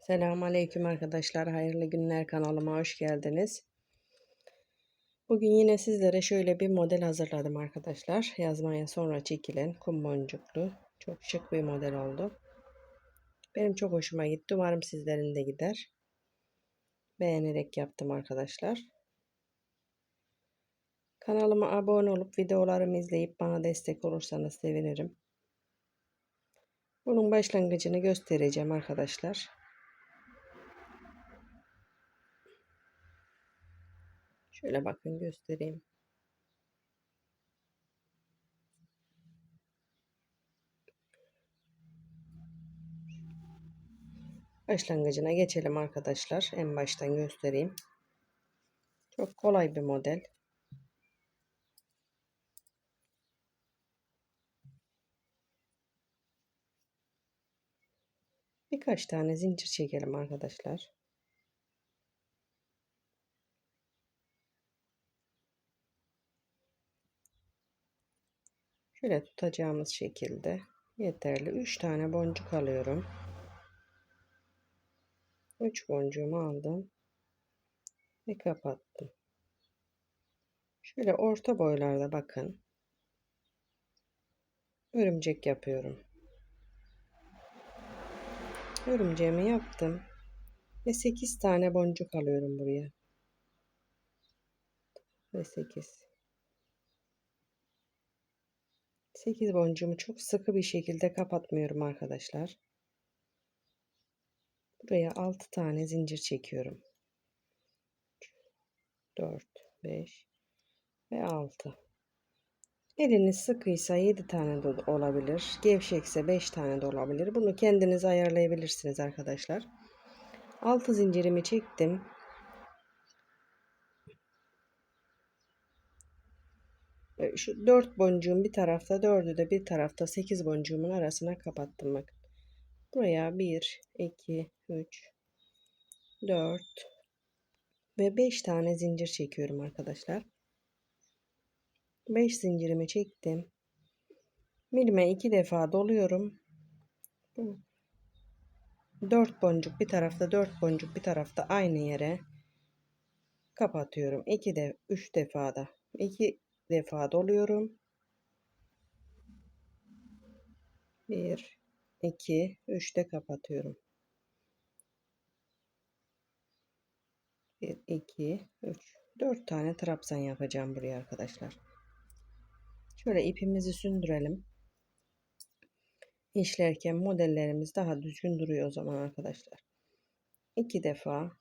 Selamun Aleyküm arkadaşlar. Hayırlı günler kanalıma hoş geldiniz. Bugün yine sizlere şöyle bir model hazırladım arkadaşlar. Yazmaya sonra çekilen kum boncuklu. Çok şık bir model oldu. Benim çok hoşuma gitti. Umarım sizlerin de gider. Beğenerek yaptım arkadaşlar. Kanalıma abone olup videolarımı izleyip bana destek olursanız sevinirim. Bunun başlangıcını göstereceğim arkadaşlar. Şöyle bakın göstereyim. Başlangıcına geçelim arkadaşlar. En baştan göstereyim. Çok kolay bir model. Birkaç tane zincir çekelim arkadaşlar. Şöyle tutacağımız şekilde yeterli. 3 tane boncuk alıyorum. 3 boncuğumu aldım ve kapattım. Şöyle orta boylarda bakın. Örümcek yapıyorum. Örümceğimi yaptım. Ve 8 tane boncuk alıyorum buraya. Ve 8. 8 boncuğumu çok sıkı bir şekilde kapatmıyorum arkadaşlar. Buraya 6 tane zincir çekiyorum. 4, 5 ve 6. Eliniz sıkıysa 7 tane de olabilir. Gevşekse 5 tane de olabilir. Bunu kendiniz ayarlayabilirsiniz arkadaşlar. 6 zincirimi çektim. Şu 4 boncuğum bir tarafta, 4'ü de bir tarafta 8 boncuğumun arasına kapattım bakın. Buraya 1, 2, 3, 4 ve 5 tane zincir çekiyorum arkadaşlar. 5 zincirimi çektim. Milime 2 defa doluyorum. 4 boncuk bir tarafta 4 boncuk bir tarafta aynı yere kapatıyorum. 2 de 3 defada 2 defa doluyorum. 1 2 3 de kapatıyorum. 1 2 3 4 tane trabzan yapacağım buraya arkadaşlar. Şöyle ipimizi sündürelim. İşlerken modellerimiz daha düzgün duruyor o zaman arkadaşlar. 2 defa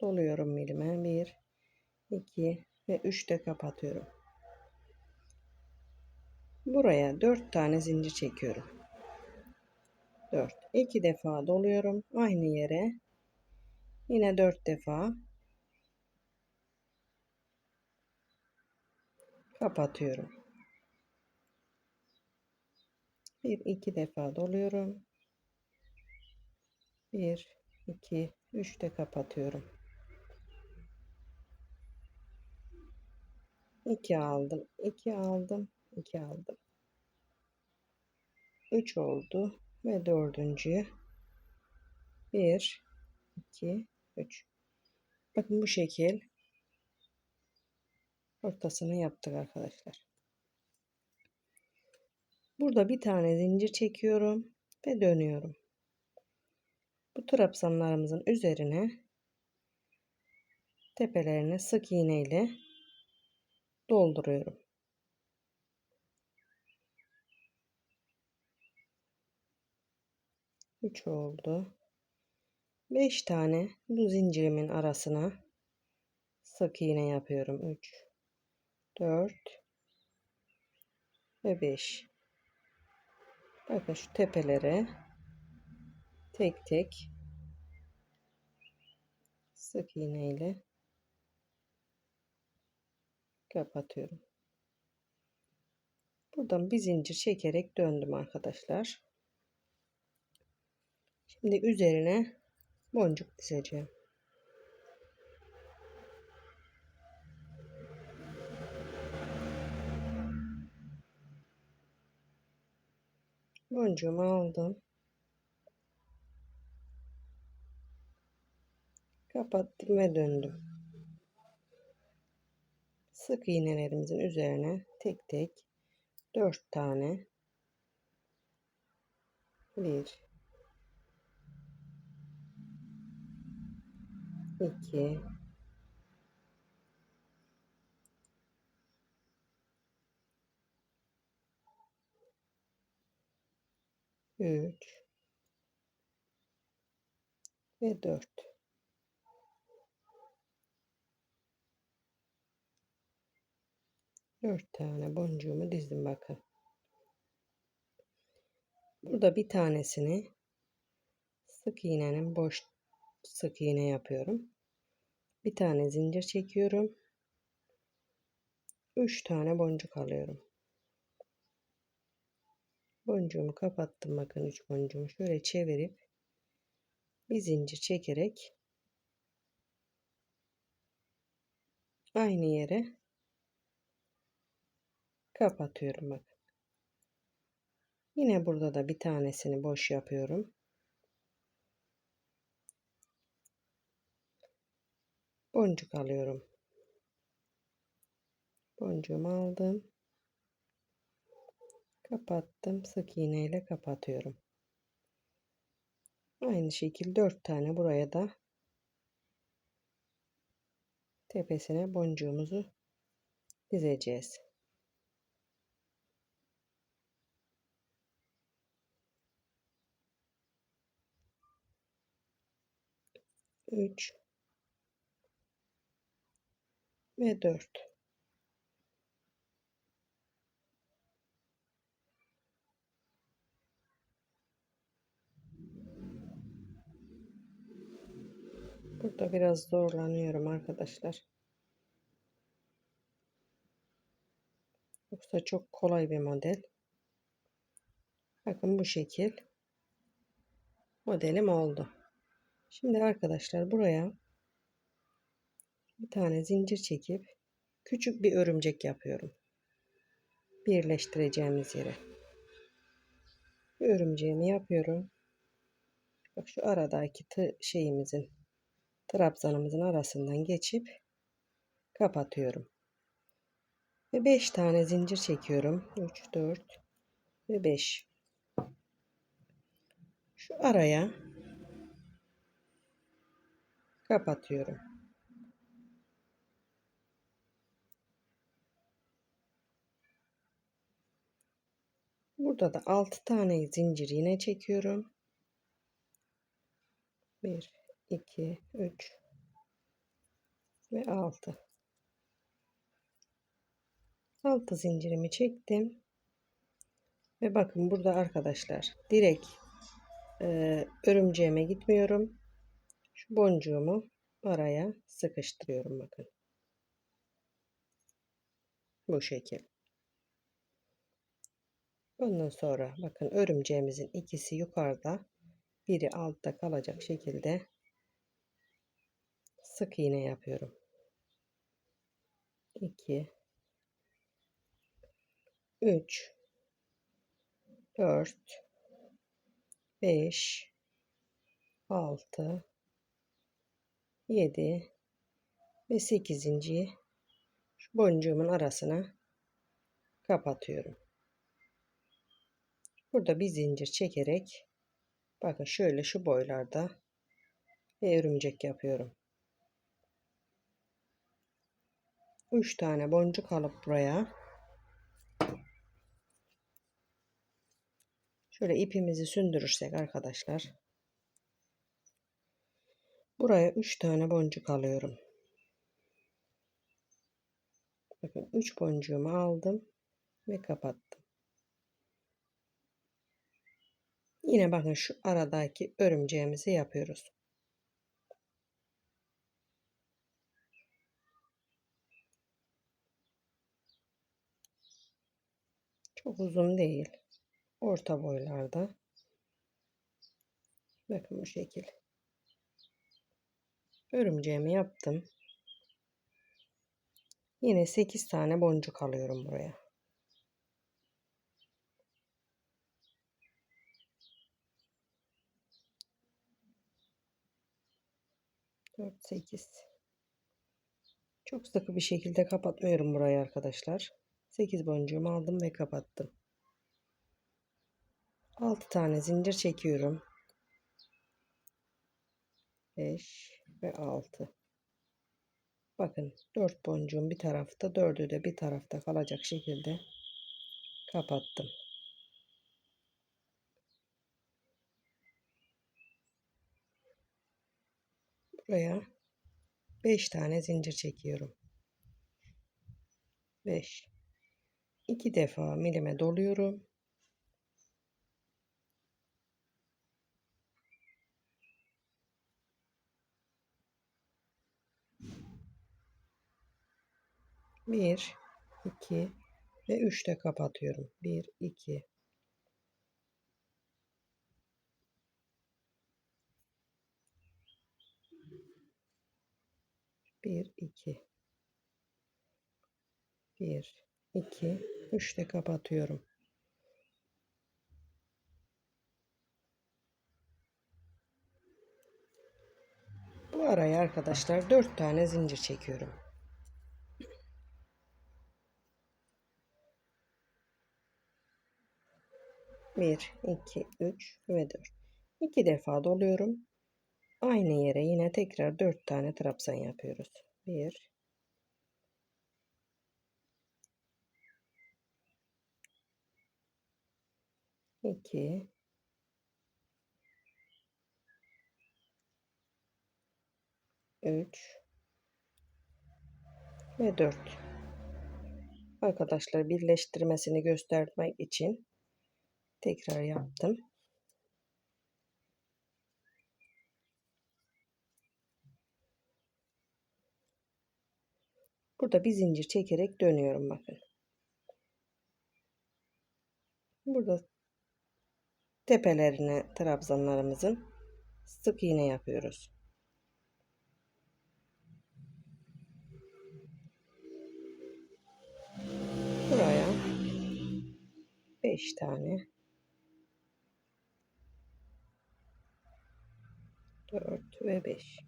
doluyorum milime. 1 2 ve 3 de kapatıyorum. Buraya 4 tane zincir çekiyorum. 4. 2 defa doluyorum. Aynı yere. Yine 4 defa kapatıyorum. 1 2 defa doluyorum. 1 2 3 de kapatıyorum. 2 aldım. 2 aldım. 2 aldım. 3 oldu ve dördüncüyü 1 2 3 bakın bu şekil ortasını yaptık arkadaşlar. Burada bir tane zincir çekiyorum ve dönüyorum. Bu trabzanlarımızın üzerine tepelerine sık iğne ile dolduruyorum 3 oldu. 5 tane bu zincirimin arasına sık iğne yapıyorum. 3 4 ve 5. Bakın şu tepelere tek tek sık iğne ile kapatıyorum. Buradan bir zincir çekerek döndüm arkadaşlar. Şimdi üzerine boncuk dizeceğim. Boncuğumu aldım. Kapattım ve döndüm. Sık iğnelerimizin üzerine tek tek 4 tane 1 2 3 ve 4 4 tane boncuğumu dizdim bakın. Burada bir tanesini sık iğnenin boş sık iğne yapıyorum. Bir tane zincir çekiyorum. 3 tane boncuk alıyorum. Boncuğumu kapattım bakın 3 boncuğumu şöyle çevirip bir zincir çekerek aynı yere kapatıyorum bakın. Yine burada da bir tanesini boş yapıyorum. Boncuk alıyorum. Boncuğumu aldım. Kapattım. Sık iğne ile kapatıyorum. Aynı şekilde 4 tane buraya da tepesine boncuğumuzu dizeceğiz. Üç ve dört. Burada biraz zorlanıyorum arkadaşlar. Yoksa çok kolay bir model. Bakın bu şekil. Modelim oldu. Şimdi arkadaşlar buraya bir tane zincir çekip küçük bir örümcek yapıyorum. Birleştireceğimiz yere. Bir örümceğimi yapıyorum. Bak şu aradaki şeyimizin trabzanımızın arasından geçip kapatıyorum. Ve 5 tane zincir çekiyorum. 3, 4 ve 5. Şu araya kapatıyorum. Burada da 6 tane zincir yine çekiyorum. 1 2 3 ve 6 6 zincirimi çektim. Ve bakın burada arkadaşlar direkt e, örümceğime gitmiyorum. Şu boncuğumu araya sıkıştırıyorum bakın. Bu şekil ondan sonra bakın örümceğimizin ikisi yukarıda biri altta kalacak şekilde sık iğne yapıyorum. 2 3 4 5 6 7 ve 8. şu boncuğumun arasına kapatıyorum. Burada bir zincir çekerek bakın şöyle şu boylarda bir örümcek yapıyorum. 3 tane boncuk alıp buraya şöyle ipimizi sündürürsek arkadaşlar buraya 3 tane boncuk alıyorum. Bakın 3 boncuğumu aldım ve kapattım. Yine bakın şu aradaki örümceğimizi yapıyoruz. Çok uzun değil. Orta boylarda. Bakın bu şekil. Örümceğimi yaptım. Yine 8 tane boncuk alıyorum buraya. 4, 8. Çok sıkı bir şekilde kapatmıyorum burayı arkadaşlar. 8 boncuğumu aldım ve kapattım. 6 tane zincir çekiyorum. 5 ve 6. Bakın 4 boncuğum bir tarafta, 4'ü de bir tarafta kalacak şekilde kapattım. Buraya 5 tane zincir çekiyorum. 5 2 defa milime doluyorum. Bir, iki ve üçte kapatıyorum. Bir, iki. Bir, iki. Bir, iki, üçte kapatıyorum. Bu araya arkadaşlar dört tane zincir çekiyorum. Bir, iki, üç ve dört. İki defa doluyorum. Aynı yere yine tekrar dört tane trabzan yapıyoruz. Bir, 2 3 ve 4 arkadaşlar birleştirmesini göstermek için tekrar yaptım burada bir zincir çekerek dönüyorum bakın burada tepelerine trabzanlarımızın sık iğne yapıyoruz. Buraya 5 tane 4 ve 5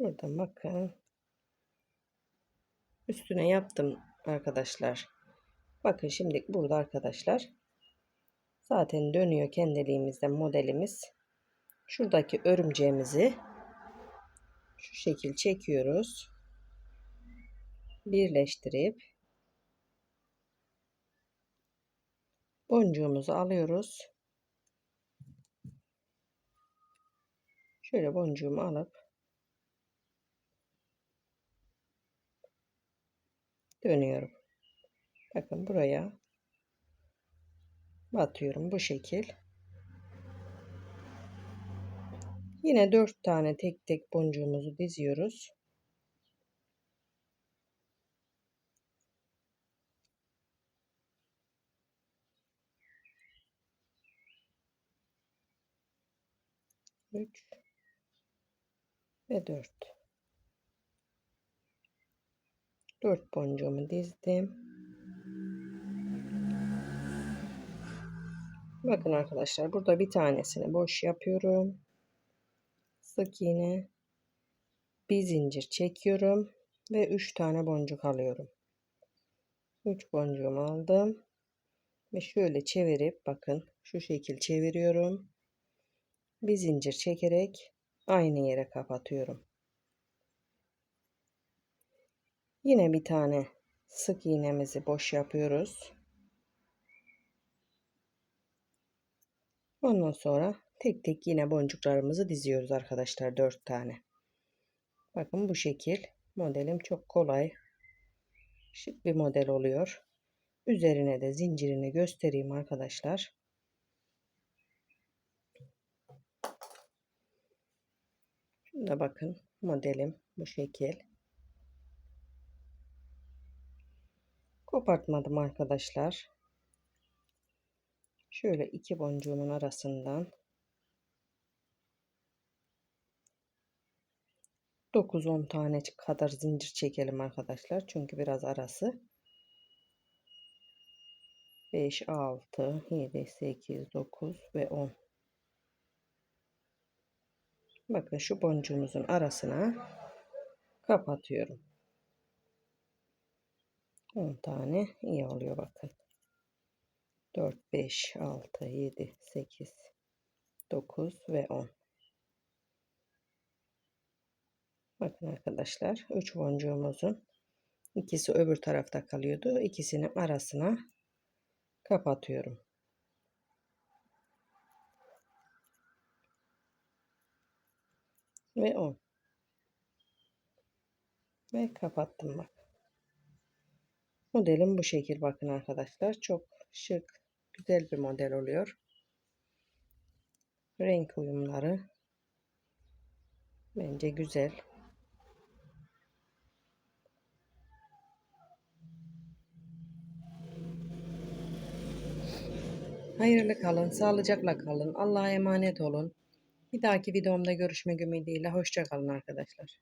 Burada bakın. Üstüne yaptım arkadaşlar. Bakın şimdi burada arkadaşlar. Zaten dönüyor kendiliğimizde modelimiz. Şuradaki örümceğimizi şu şekil çekiyoruz. Birleştirip boncuğumuzu alıyoruz. Şöyle boncuğumu alıp dönüyorum. Bakın buraya batıyorum bu şekil. Yine dört tane tek tek boncuğumuzu diziyoruz. Üç ve dört. 4 boncuğumu dizdim. Bakın arkadaşlar burada bir tanesini boş yapıyorum. Sık iğne bir zincir çekiyorum ve 3 tane boncuk alıyorum. 3 boncuğumu aldım ve şöyle çevirip bakın şu şekil çeviriyorum. Bir zincir çekerek aynı yere kapatıyorum. Yine bir tane sık iğnemizi boş yapıyoruz. Ondan sonra tek tek yine boncuklarımızı diziyoruz arkadaşlar. 4 tane. Bakın bu şekil. Modelim çok kolay. Şık bir model oluyor. Üzerine de zincirini göstereyim arkadaşlar. Şunda bakın modelim bu şekil. Kopartmadım arkadaşlar. Şöyle iki boncuğumun arasından 9-10 tane kadar zincir çekelim arkadaşlar. Çünkü biraz arası. 5, 6, 7, 8, 9 ve 10. Bakın şu boncuğumuzun arasına kapatıyorum. 10 tane iyi oluyor bakın. 4, 5, 6, 7, 8, 9 ve 10. Bakın arkadaşlar 3 boncuğumuzun ikisi öbür tarafta kalıyordu. İkisinin arasına kapatıyorum. Ve 10. Ve kapattım bak. Modelim bu şekil bakın arkadaşlar. Çok şık, güzel bir model oluyor. Renk uyumları bence güzel. Hayırlı kalın, sağlıcakla kalın. Allah'a emanet olun. Bir dahaki videomda görüşmek ümidiyle. Hoşça kalın arkadaşlar.